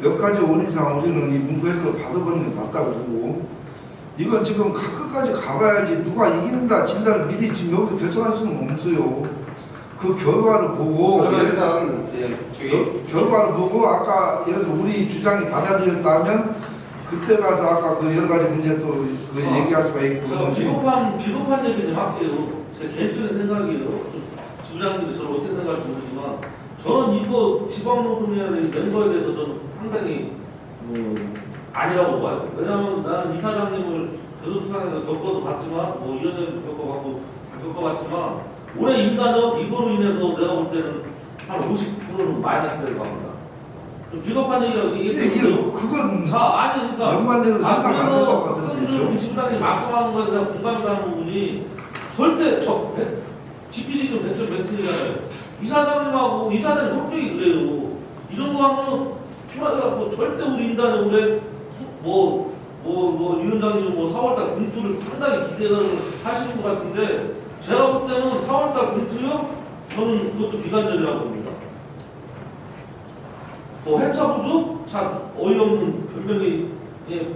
몇 가지 원인상 우리는 이 문구 해석을 받아보는 게 맞다고 보고 이건 지금 가- 끝까지 가봐야지 누가 이긴다 진다를 미리 지금 여기서 결정할 수는 없어요. 그 결과를 보고 그러면 일단 결- 결과를 보고 아까 예를 들어서 우리 주장이 받아들였다면 그때 가서 아까 그 여러 가지 문제 또그 어. 얘기할 수가 있고 저 비겁한 비겁한 얘기 좀 할게요. 제 개인적인 생각이에요. 주장님이 저를 어떻게 생각할지 모르지만 저는 이거 지방노동이나 멤버에 대해서 저는 상당히 음, 아니라고 봐요. 왜냐하면 나는 이사장님을 교섭상에서 겪어도 봤지만 뭐 위원장님 겪어봤고 다 겪어봤지만 올해 임단업 이거로 인해서 내가 볼 때는 한 50%는 마이너스 될 겁니다. 좀 비겁한 얘기라고. 이게 그건 자, 아니 그러니까 연관돼서 아, 생각 안 될것 선생님 그렇죠. 집단이 말씀하는 거에 대한 공감이 가는 부분이 절대 저 GPD는 100점 백승이잖아요. 이사장님하고 이사장님 성격이 그래요. 이 정도 하면 출하해갖고 절대 우리 인단에 올해 뭐 뭐 뭐 위원장님 뭐 4월달 공투를 상당히 기대를 하시는 것 같은데 제가 볼 때는 4월달 공투요 저는 그것도 비관적이라고 봅니다. 뭐 회차 부족 참 어이없는 변명이 예,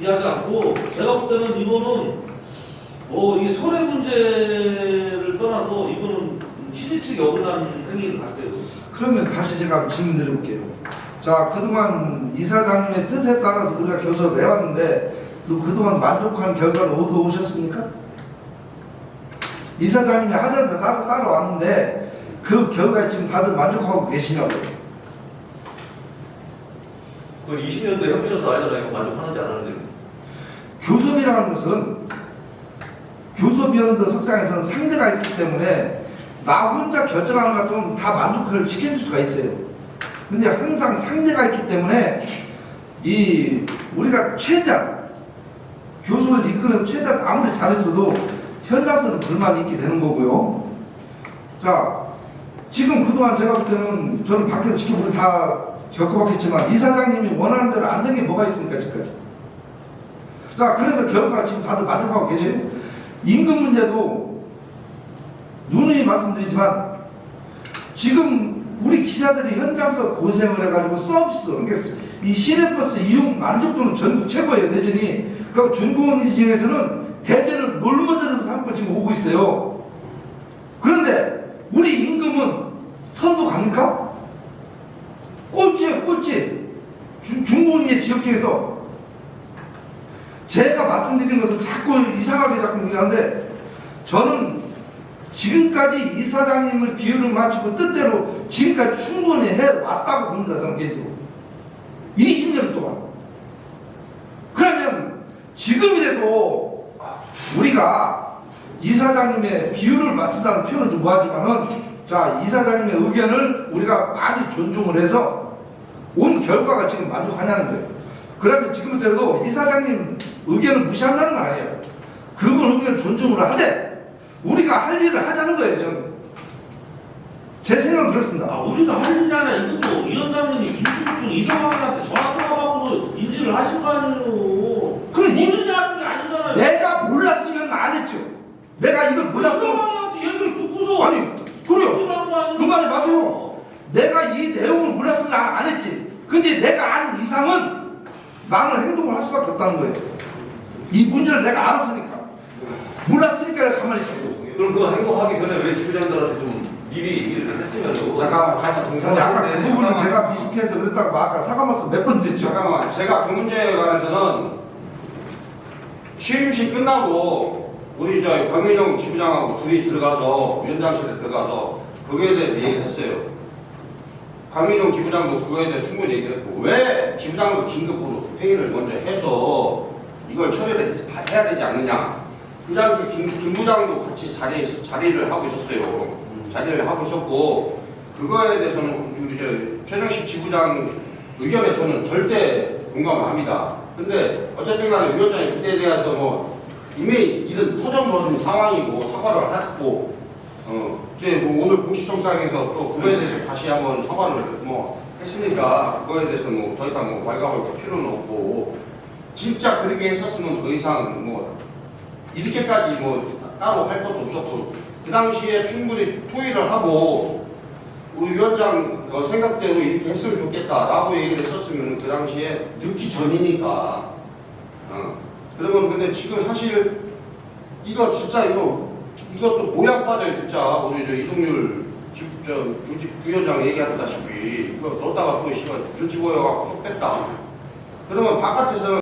이해하지 않고 제가 볼 때는 이거는 뭐 이게 철회 문제를 떠나서 이거는 측에 어긋나는 행위를 같아요. 그러면 다시 제가 질문 드려볼게요. 자, 그동안 이사장님의 뜻에 따라서 우리가 교섭을 해왔는데, 또 그동안 만족한 결과를 얻어 오셨습니까? 이사장님이 하자는 따라, 따라왔는데, 그 결과에 지금 다들 만족하고 계시냐고요. 그 20년도 해보셔서 알잖아요. 이거 만족하는지 안 하는지. 교섭이라는 것은, 교섭위원들 석상에서는 상대가 있기 때문에, 나 혼자 결정하는 것 같으면 다 만족을 시켜줄 수가 있어요. 근데 항상 상대가 있기 때문에 이 우리가 최대한 교섭을 이끌어서 최대한 아무리 잘했어도 현장에서는 불만이 있게 되는 거고요. 자, 지금 그동안 제가 볼 때는 저는 밖에서 우리 다 겪어봤겠지만 이사장님이 원하는 대로 안 된 게 뭐가 있습니까 지금까지? 자, 그래서 결과가 지금 다들 만족하고 계세요. 임금 문제도 누누이 말씀드리지만 지금 우리 기자들이 현장에서 고생을 해가지고 서비스, 그러니까 이 시내버스 이용 만족도는 전국 최고예요, 대전이. 그리고 중고원 지역에서는 대전을 놀모델로 삼고 지금 오고 있어요. 그런데 우리 임금은 선도 갑니까? 꼴찌예요, 꼴찌. 중- 중고원의 지역 중에서 제가 말씀드린 것은 자꾸 이상하게 자꾸 얘기하는데 저는 지금까지 이사장님을 비율을 맞추고 뜻대로 지금까지 충분히 해왔다고 봅니다, 저는 개인적으로. 20년 동안. 그러면 지금이라도 우리가 이사장님의 비율을 맞춘다는 표현은 좀 뭐하지만은 자, 이사장님의 의견을 우리가 많이 존중을 해서 온 결과가 지금 만족하냐는 거예요. 그러면 지금부터도 이사장님 의견을 무시한다는 건 아니에요. 그분 의견을 존중을 하되 우리가 할 일을 하자는 거예요, 저는. 제 생각은 그렇습니다. 아, 우리가 할 일이나 이것도 위원장님이 김국중 이상황한테 전화 통화 받고서 인지를 하신 거 아니에요. 그래, 이- 모르냐 하는 게 아니잖아요. 내가 몰랐으면 안 했죠. 내가 이걸 몰랐으면 이상황한테 얘기를 듣고서 아니 그래요. 하는 거 아니에요? 그 말이 맞아요. 내가 이 내용을 몰랐으면 난 안 했지. 근데 내가 안 이상은 나는 행동을 할 수밖에 없다는 거예요. 이 문제를 내가 알았으니까. 몰랐으니까 내가 가만히 있었고. 그럼 그거 행동하기 전에 왜 지부장들한테 좀 미리 얘기를 했으면 잠깐만, 같이 근데 동참을 아까 그 했는데 부분은 제가 미숙해서 그랬다고 아까 사과 말씀 몇 번 드렸죠. 잠깐만 제가 그 문제에 관해서는 취임식 끝나고 우리 저 강민영 지부장하고 둘이 들어가서 위원장실에 들어가서 거기에 대해 얘기를 했어요. 강민영 지부장도 그거에 대해 충분히 얘기를 했고 왜 지부장도 긴급으로 회의를 먼저 해서 이걸 처리를 해야 되지 않느냐. 그 당시 김, 김 부장도 같이 자리에 자리를 하고 있었어요. 자리를 하고 있었고 그거에 대해서는 우리 저 최정식 지부장 의견에 저는 절대 공감합니다. 근데 어쨌든 간에 위원장이 그때에 대해서 뭐 이미 이런 터져버린 상황이고 사과를 했고 어 이제 뭐 오늘 공식성상에서 또 그거에 대해서 다시 한번 사과를 뭐 했으니까 그거에 대해서 뭐 더 이상 뭐 왈가왈부 필요는 없고 진짜 그렇게 했었으면 더 이상 뭐 이렇게까지 뭐 따로 할 것도 없었고 그 당시에 충분히 토의를 하고 우리 위원장 어, 생각대로 이렇게 했으면 좋겠다라고 얘기를 했었으면 그 당시에 늦기 전이니까. 어. 그러면 근데 지금 사실 이거 진짜 이거 이것도 모양 빠져요 진짜 우리 저 이동률 집, 저 우리 부위원장 얘기하다시피 이거 넣다가 또 시간 눈치 보여갖고 훅 뺐다. 그러면 바깥에서는